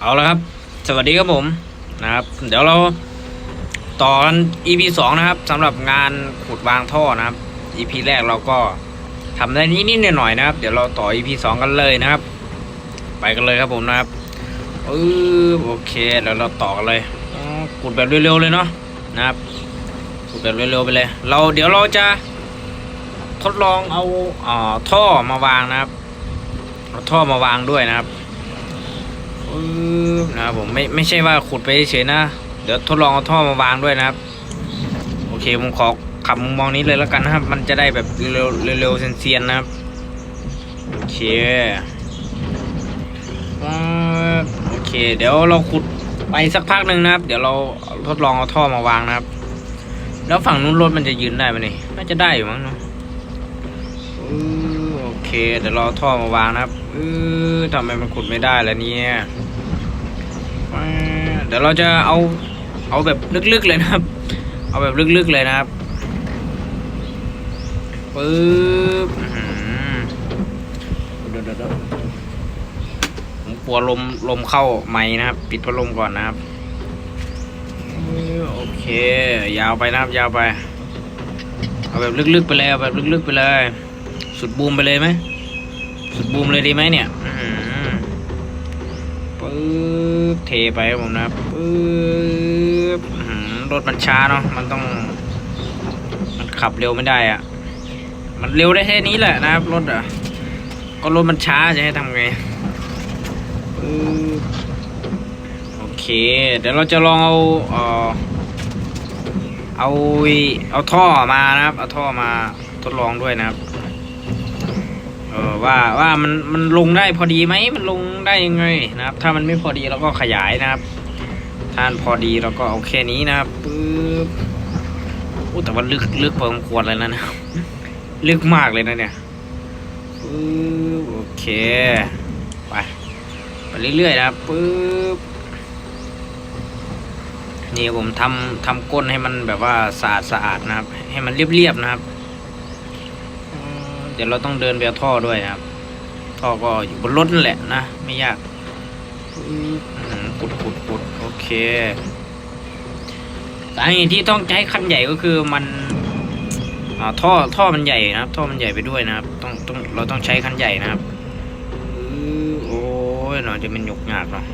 เอาละครับ สวัสดีครับผมนะครับ เดี๋ยวเราต่อกัน EP สองนะครับสำหรับงานขุดวางท่อนะครับ EP แรกเราก็ทำได้นิดๆหน่อยๆนะครับ เดี๋ยวเราต่อ EP สองกันเลยนะครับ ไปกันเลยครับผมนะครับเออโอเคเดี๋ยวเราต่อกันเลยขุดแบบเร็วๆเลยเนาะนะครับขุดแบบเร็วๆไปเลย เราเดี๋ยวเราจะทดลองเอาอ่าท่อมาวางนะครับเอาท่อมาวางด้วยนะครับ นะครับผมไม่ไม่ใช่ว่าขุดไปเฉยนะ เดี๋ยวทดลองเอาท่อมาวางด้วยนะครับ โอเคผมขอขับมุมมองนี้เลยแล้วกันนะครับ มันจะได้แบบเร็วเร็วเซียนๆนะครับ โอเคโอเค เดี๋ยวเราขุดไปสักพักหนึ่งนะครับ เดี๋ยวเราทดลองเอาท่อมาวางนะครับ แล้วฝั่งนู้นรถมันจะยืนได้ไหมนี่น่าจะได้อยู่มั้งเนาะ เคเดี๋ยวเราเอท่อมาวางนะครับเออทำไมมันขุดไม่ได้ล่ะเนี่ยเดี๋ยวเราจะเอาเอาแบบลึกๆเลยนะครับ เอาแบบลึกๆเลยนะครับปึ๊บเดี๋ยวเดี๋ยวเดี๋ยวผมกลัวลมลมเข้าไม้นะครับ ปิดพัดลมก่อนนะครับโอเค ยาวไปนะครับยาวไป เอาแบบลึกๆไปเลยเอาแบบลึกๆไปเลย สุดบูมไปเลยไหม บูมเลยดีไหมเนี่ยปึ๊บเทไปครับผมนะปึ๊บรถมันช้าเนาะมันต้อง มันขับเร็วไม่ได้อะมันเร็วได้แค่นี้แหละนะครับรถอะก็รถมันช้าจะให้ทำไงปึ๊บโอเค เดี๋ยวเราจะลองเอาเออเอาเอาท่อมานะครับ เอาท่อมาทดลองด้วยนะครับ ว่าว่ามันมันลงได้พอดีไหมมันลงได้ยังไงนะครับ ถ้ามันไม่พอดีเราก็ขยายนะครับ ถ้านพอดีเราก็เอาแค่นี้นะครับปึ๊บโอ้แต่ว่าลึกลึกพอสมควรเลยนะนะลึกมากเลยนะเนี่ยปึ๊บโอเคไปไปเรื่อยๆนะครับปึ๊บนี่ผมทำทำก้นให้มันแบบว่าสะอาดสะอาดนะครับ ให้มันเรียบๆนะครับ ดี๋ยวเราต้องเดินไปเอาท่อด้วยครับ ท่อก็อยู่บนรถนั่นแหละนะ ไม่ยากขุดขุดขุดโอเคสาเหตุที่ต้องใช้คันใหญ่ก็คือมันท่อท่อมันใหญ่นะครับ ท่อมันใหญ่ไปด้วยนะครับ ต้องต้องเราต้องใช้คันใหญ่นะครับโอ้ยเนาะจะเป็นหยกหยากเนาะ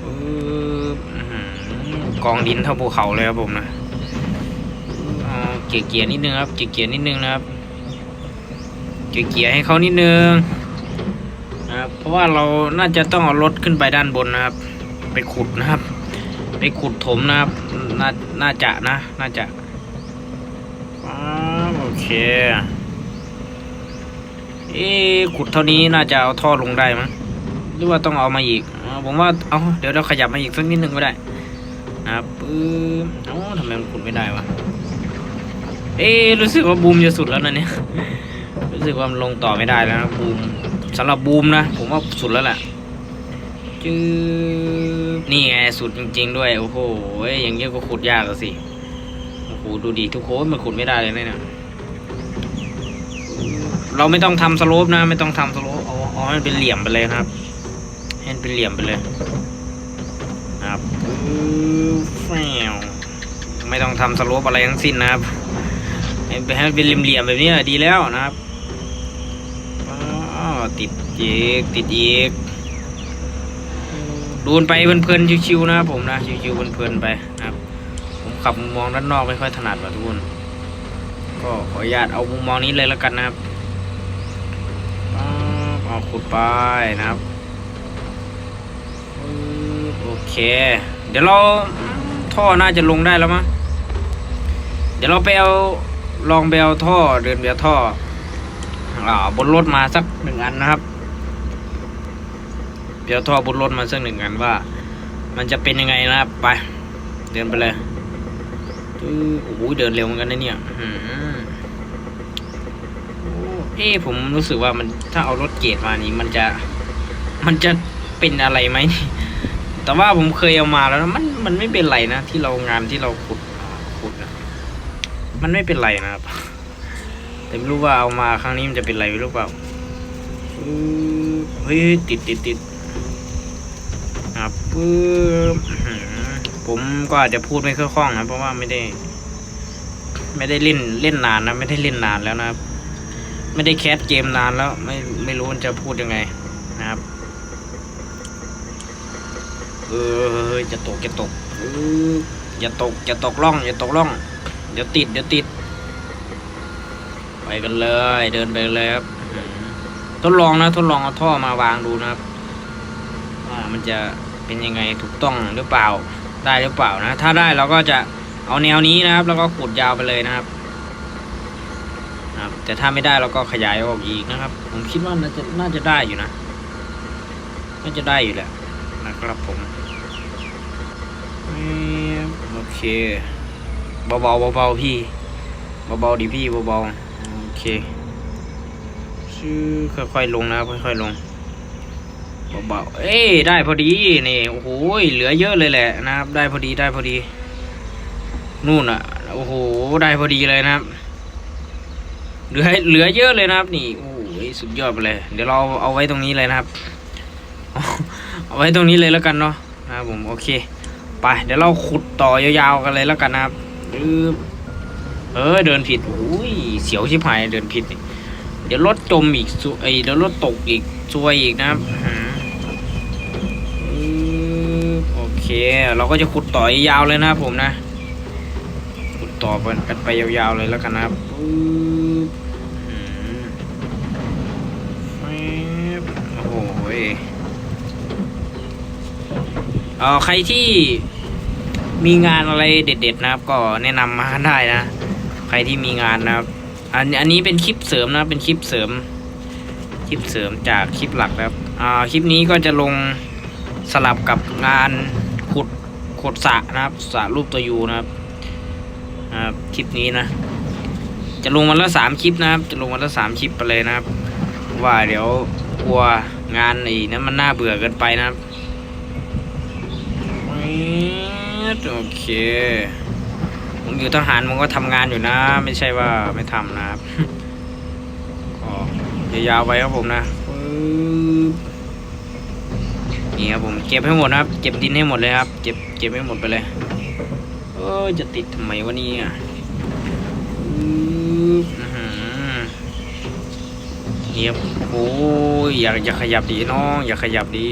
ปึ๊บอื้อหือกองดินเท่าภูเขาเลยครับผมนะเกียร์เกียร์นิดนึงครับ เกียร์เกียร์นิดนึงนะครับ เกียร์เกียให้เขานิดนึงนะครับเพราะว่าเราน่าจะต้องเอารถขึ้นไปด้านบนนะครับ ไปขุดนะครับ ไปขุดถมนะครับน่าน่าจะนะ น่าจะโอเคเอ๊ขุดเท่านี้น่าจะเอาท่อลงได้มั้งหรือว่าต้องเอามาอีกอผมว่าเอาเดี๋ยวเราขยับมาอีกสักนิดนึงก็ได้นะครับปึ๊บเอ้าทำไมมันขุดไม่ได้วะเอ๊รู้สึกว่าบูมจะสุดแล้วนะเนี่ย รู้สึกว่ามันลงต่อไม่ได้แล้วนะบูมสำหรับบูมนะ ผมว่าสุดแล้วแหละจือนี่ไงสุดจริง ๆ ด้วยโอ้โหอย่างเงี้ยก็ขุดยากสิโอ้โหดูดีทุกโคนมันขุดไม่ได้เลยนะเนี่ยเราไม่ต้องทำสโลปนะ ไม่ต้องทำสโลปเอาเอาให้มันเป็นเหลี่ยมไปเลยครับให้มันเป็นเหลี่ยมไปเลยครับแฟวไม่ต้องทำสโลปอะไรทั้งสิ้นนะครับให้ไปให้เป็นเหลี่ยมๆแบบนี้ดีแล้วนะครับ ติดอีกติดอีกดูนไปเพลินๆชิวๆนะครับผมนะชิวๆเพลินๆไปนะครับ ผมขับมุมมองด้านนอกไม่ค่อยถนัดว่ะทุกคนก็ขออนุญาตเอามุมมองนี้เลยแล้วกันนะครับป๊าบเอาขุดไปนะครับปึ๊บโอเค เดี๋ยวเราท่อน่าจะลงได้แล้วมั้งเดี๋ยวเราไปเอาลองไปเอาท่อเดินไปเอาท่ออ่า บนรถมาสักหนึ่งอันนะครับไปเอาท่อบนรถมาสักหนึ่งอันว่า มันจะเป็นยังไงนะครับไป เดินไปเลยโอ้โหเดินเร็วเหมือนกันนะเนี่ยอื้อหือโอ้ผมรู้สึกว่ามันถ้าเอารถเกรดมานี่มันจะ มันจะเป็นอะไรไหมแต่ว่าผมเคยเอามาแล้วนะมันมันไม่เป็นไรนะที่เรางานที่เราขุดขุดนะมันไม่เป็นไรนะครับ แต่ไม่รู้ว่าเอามาครั้งนี้มันจะเป็นไรหรือเปล่าอื้อเฮ้ยติดติดติดนะครับปึ๊บอื้อหือผมก็อาจจะพูดไม่ค่อยคล่องนะ เพราะว่าไม่ได้ ไม่ได้เล่นเล่นนานนะ ไม่ได้เล่นนานแล้วนะครับ ไม่ได้แคสเกมนานแล้ว ไม่ไม่รู้มันจะพูดยังไงนะครับเออจะตกจะตกเอออย่าตกอย่าตกล่องอย่าตกล่องเดี๋ยวติดเดี๋ยวติด ไปกันเลย เดินไปเลยครับอื้อหือทดลองนะทดลองเอาท่อมาวางดูนะครับว่ามันจะเป็นยังไงถูกต้องหรือเปล่าได้หรือเปล่านะ ถ้าได้เราก็จะเอาแนวนี้นะครับ แล้วก็ขุดยาวไปเลยนะครับนะครับ แต่ถ้าไม่ได้เราก็ขยายออกอีกนะครับ ผมคิดว่าน่าจะน่าจะได้อยู่นะน่าจะได้อยู่แหละนะครับผมเอ้ยโอเคเบาๆเบาๆพี่เบาๆดิพี่เบาๆโอ เคชื่อค่อยๆลงนะครับค่อยๆลงเบาๆเอ้ยได้พอดีนี่โอ้โหเหลือเยอะเลยแหละนะครับ ได้พอดีได้พอดี นู่นอะโอ้โหได้พอดีเลยนะครับ เหลือเหลือเยอะเลยนะครับ นี่โอ้ยสุดยอดไปเลย เดี๋ยวเราเอาไว้ตรงนี้เลยนะครับ เอาไว้ตรงนี้เลยแล้วกันเนาะนะครับผมโอเค ไปเดี๋ยวเราขุดต่อยาวๆกันเลยแล้วกันนะครับ เออเดินผิดโอ้ยเสียวชิบหายเดินผิดเดี๋ยวรถจมอีกซวยเอ้ยเดี๋ยวรถตกอีกซวยอีกนะครับโอเค เราก็จะขุดต่อยาวเลยนะผมนะขุดต่อไปกันไปยาวๆเลยแล้วกันนะครับโอ้โหยเออใครที่มีงานอะไรเด็ด ๆ นะครับ ก็แนะนำมาได้นะ ใครที่มีงานนะครับ อันอันนี้เป็นคลิปเสริมนะเป็นคลิปเสริม คลิปเสริมจากคลิปหลักนะครับอ่าคลิปนี้ก็จะลงสลับกับงานขุดขุดสะนะครับสะรูปตัวยูนะครับนะครับคลิปนี้นะ จะลงวันละสามคลิปนะครับ จะลงวันละสามคลิปไปเลยนะครับ ว่าเดี๋ยวกลัวงานไอ้นั้นมันน่าเบื่อเกินไปนะครับโอเค อยู่ทหารผมก็ทำงานอยู่นะ ไม่ใช่ว่าไม่ทำนะครับก็ยาวๆไปครับผมนะนี่ครับผมเก็บให้หมดนะครับ เก็บดินให้หมดเลยครับ เก็บเก็บให้หมดไปเลยเออจะติดทำไมวะนี่ยอื้อหือเงียบโอ้ยอยากจะขยับดีน้องอย่าขยับดี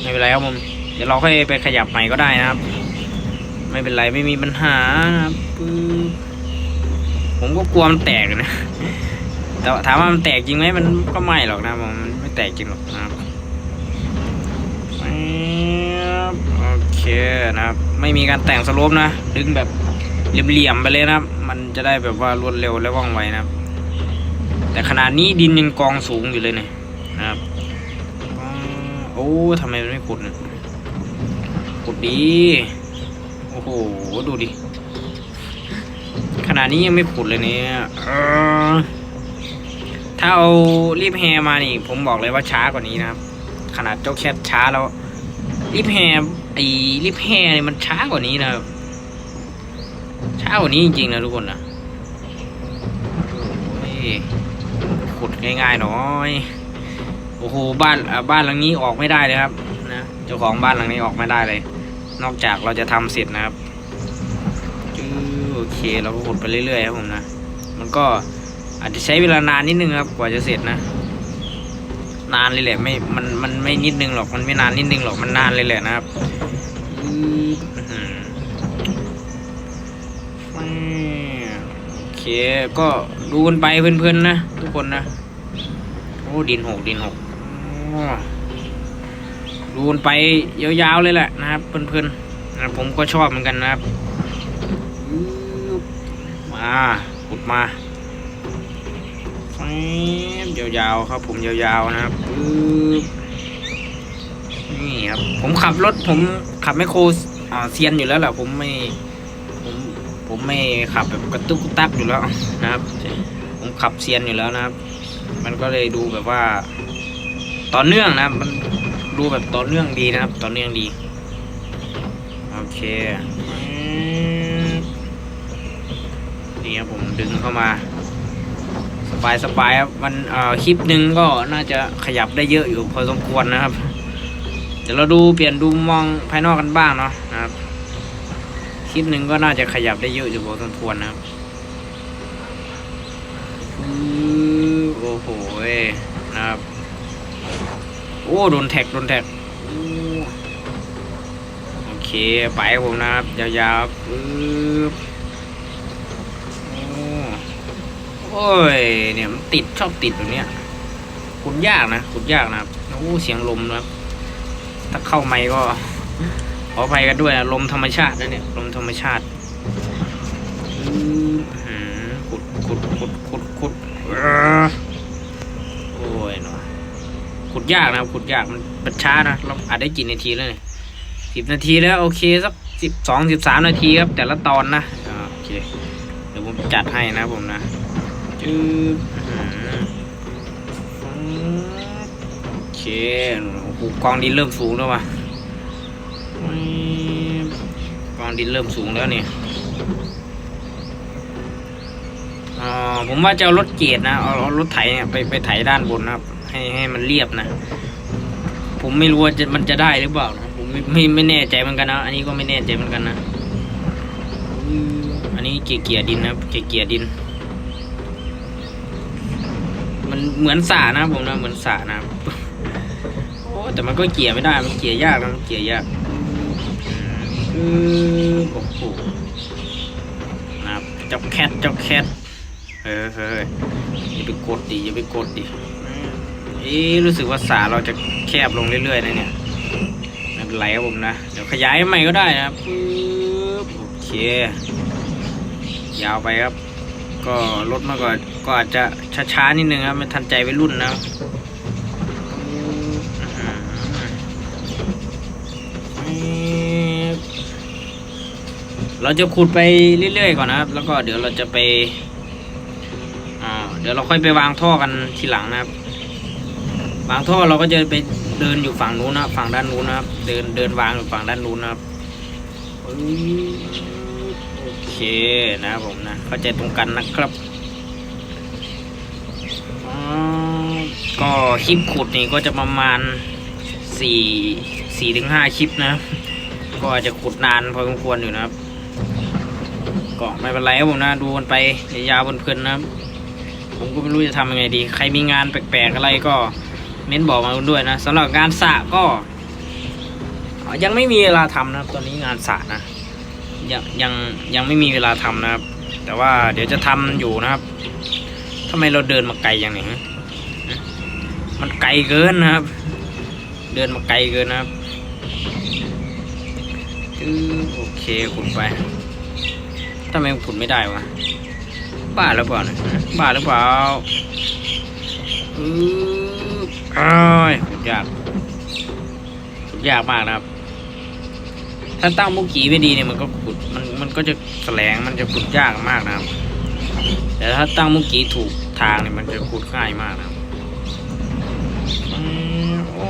ไม่เป็นไรครับผมเดี๋ยวเราค่อยไปขยับใหม่ก็ได้นะครับ ไม่เป็นไรไม่มีปัญหานะครับปึ๊บผมก็กลัวมันแตกนะแต่ถามว่ามันแตกจริงไหมมันก็ไม่หรอกนะผมมันไม่แตกจริงหรอกนะครับโอเคนะครับ ไม่มีการแต่งสโลปนะ ดึงแบบเหลี่ยมๆไปเลยนะครับ มันจะได้แบบว่ารวดเร็วและว่องไวนะครับ แต่ขนาดนี้ดินยังกองสูงอยู่เลยเนี่ยนะครับโอ้ทำไมมันไม่ขุดเนี่ยขุดดี อ้โห ดูดิ ขนาดนี้ยังไม่ขุดเลยเนี่ยเออถ้าเอารีบแฮมานี่ ผมบอกเลยว่าช้ากว่านี้นะครับ ขนาดเจ้าแคทช้าแล้ว รีบแฮไอ้รีบแฮเนี่ยมันช้ากว่านี้นะครับ ช้ากว่านี้จริงๆนะทุกคนนะโอ้ยขุดง่ายๆหน่อยโอ้โหบ้านบ้านหลังนี้ออกไม่ได้เลยครับนะเจ้าของบ้านหลังนี้ออกไม่ได้เลย นอกจากเราจะทำเสร็จนะครับโอเคเราก็ขุดไปเรื่อยๆครับผมนะ มันก็อาจจะใช้เวลานานนิดนึงครับ กว่าจะเสร็จนะ นานเลยแหละไม่ มัน มันไม่นิดนึงหรอก มันไม่นานนิดนึงหรอก มันนานเลยแหละนะครับโอเค ก็ดูกันไปเพื่อนๆนะทุกคนนะ โอ้ดินหกดินหกอ ดูนไปยาวๆเลยแหละนะครับเพื่อนๆนะผมก็ชอบเหมือนกันนะครับ มาขุดมาแยาวๆครับผมยาวๆนะครับนี่ครับผมขับรถผมขับไมโครเซียนอยู่แล้วแหละผมไม่ผมผมไม่ขับแบบกระตุกตักอยู่แล้วนะครับ ผมขับเซียนอยู่แล้วนะครับ มันก็เลยดูแบบว่า ต่อเนื่องนะครับมัน ดูแบบต่อเนื่องดีนะครับต่อเนื่องดี โอเคนี่ครับผมดึงเข้ามา สบายสบายครับมันเอ่อคลิปหนึ่งก็น่าจะขยับได้เยอะอยู่พอสมควรนะครับ เดี๋ยวเราดูเปลี่ยนดูมองภายนอกกันบ้างเนาะนะครับคลิปหนึ่งก็น่าจะขยับได้เยอะอยู่พอสมควรนะครับโอ้โหนะครับ โอ้โดนแท็กโดนแท็กโอเคไปผมนะครับยาวๆปึ๊บโอ้ยเนี่ยมันติดชอบติดแบบเนี้ยขุดยากนะขุดยากนะครับโอ้เสียงลมนะครับถ้าเข้าไม่ก็ขออภัยกันด้วยนะลมธรรมชาตินะเนี่ยลมธรรมชาติขุดขุดขุดขุดขุดเอ้อโอ้ยเนาะ ขุดยากนะขุดยากมันมันช้านะเราอาจได้กี่นาทีแล้วเนี่ยสิบนาทีแล้วโอเคสักสิบสองสิบสามนาทีครับ แต่ละตอนนะโอเคเดี๋ยวผมจัดให้นะผมนะจื้ออื้อหือโอเคโอ้โหกองดินเริ่มสูงแล้วว่ะกองดินเริ่มสูงแล้วเนี่ยอ่าผมว่าจะเอารถเกียรนะเอาเอารถไถเนี่ยไปไปไถด้านบนนะครับ ให้ให้มันเรียบนะ ผมไม่รู้ว่าจะมันจะได้หรือเปล่านะผมไม่ไม่แน่ใจเหมือนกันนะ อันนี้ก็ไม่แน่ใจเหมือนกันนะ อันนี้เกียเกียดินนะเกียเกียดิน มันเหมือนสระนะผมนะเหมือนสระนะโอ้แต่มันก็เกียไม่ได้ มันเกียยากนะมันเกียยากอือโอ้โหนะครับแคทจ้าแคทเฮ้ยเฮ้ยอย่าไปกดดิอย่าไปกดดิ เอ๊รู้สึกว่าสาเราจะแคบลงเรื่อยๆนะเนี่ยไม่เป็นไรครับผมนะ เดี๋ยวขยายใหม่ก็ได้นะครับปึ๊บโอเค ยาวไปครับ ก็ลดมาก่อนก็อาจจะช้าๆนิดนึงครับไม่ทันใจวัยรุ่นนะเราจะขุดไปเรื่อยๆก่อนนะครับ แล้วก็เดี๋ยวเราจะไป อ่า เดี๋ยวเราค่อยไปวางท่อกันทีหลังนะครับ วางท่อเราก็จะไปเดินอยู่ฝั่งนู้นนะฝั่งด้านนู้นนะครับ เดินเดินวางอยู่ฝั่งด้านนู้นนะครับโอเคนะครับผมนะเข้าใจตรงกันนะครับอ๋อก็คลิปขุดนี่ก็จะประมาณสี่สี่ถึงห้าคลิปนะ ก็อาจจะขุดนานพอสมควรอยู่นะครับก็ไม่เป็นไรครับผมนะดูกันไปยาวๆเพลินนะครับผมก็ไม่รู้จะทำยังไงดี ใครมีงานแปลกๆอะไรก็ เม้นบอกมาด้วยนะสำหรับงานสระก็ ยังไม่มีเวลาทำนะครับ ตอนนี้งานสระนะยังยังยังไม่มีเวลาทำนะครับ แต่ว่าเดี๋ยวจะทำอยู่นะครับทำไมเราเดินมาไกลอย่างนี้มันไกลเกินนะครับ เดินมาไกลเกินนะครับโอเคขุดไปทำไมขุดไม่ได้วะบ้าหรือเปล่านี่ยบ้าหรือเปล่าอือ อ้ยขุดยากขุดยากมากนะครับ ถ้าตั้งมุกีไม่ดีเนี่ยมันก็ขุดมันมันก็จะแสลงมันจะขุดยากมากนะครับ แต่ถ้าตั้งมุกีถูกทางเนี่ยมันจะขุดง่ายมากนะครับอืมโอ้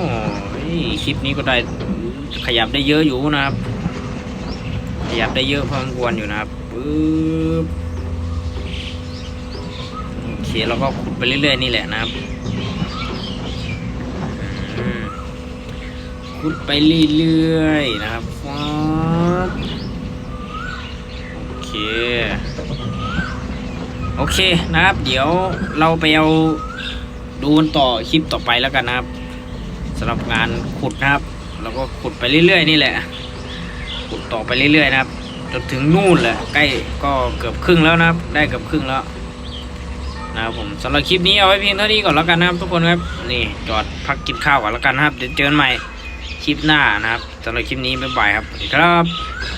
ยคลิปนี้ก็ได้ขยับได้เยอะอยู่นะครับ ขยับได้เยอะพอสมควรอยู่นะครับปึ๊บโอเคเราก็ขุดไปเรื่อยๆนี่แหละนะครับอืม ขุดไปเรื่อยๆนะครับฟ้าบโอเค โอเคนะครับ เดี๋ยวเราไปเอาดูนต่อคลิปต่อไปแล้วกันนะครับสำหรับงานขุดนะครับเราก็ขุดไปเรื่อยๆนี่แหละ ขุดต่อไปเรื่อยๆนะครับจนถึงนู่นแหละใกล้ก็เกือบครึ่งแล้วนะครับ ได้เกือบครึ่งแล้วนะครับผมสำหรับคลิปนี้เอาไว้เพียงเท่านี้ก่อนแล้วกันนะครับทุกคนครับนี่จอดพักกินข้าวก่อนแล้วกันนะครับเดี๋ยวเจอกันใหม่ คลิปหน้านะครับสำหรับคลิปนี้บ๊ายบายครับสวัสดีครับ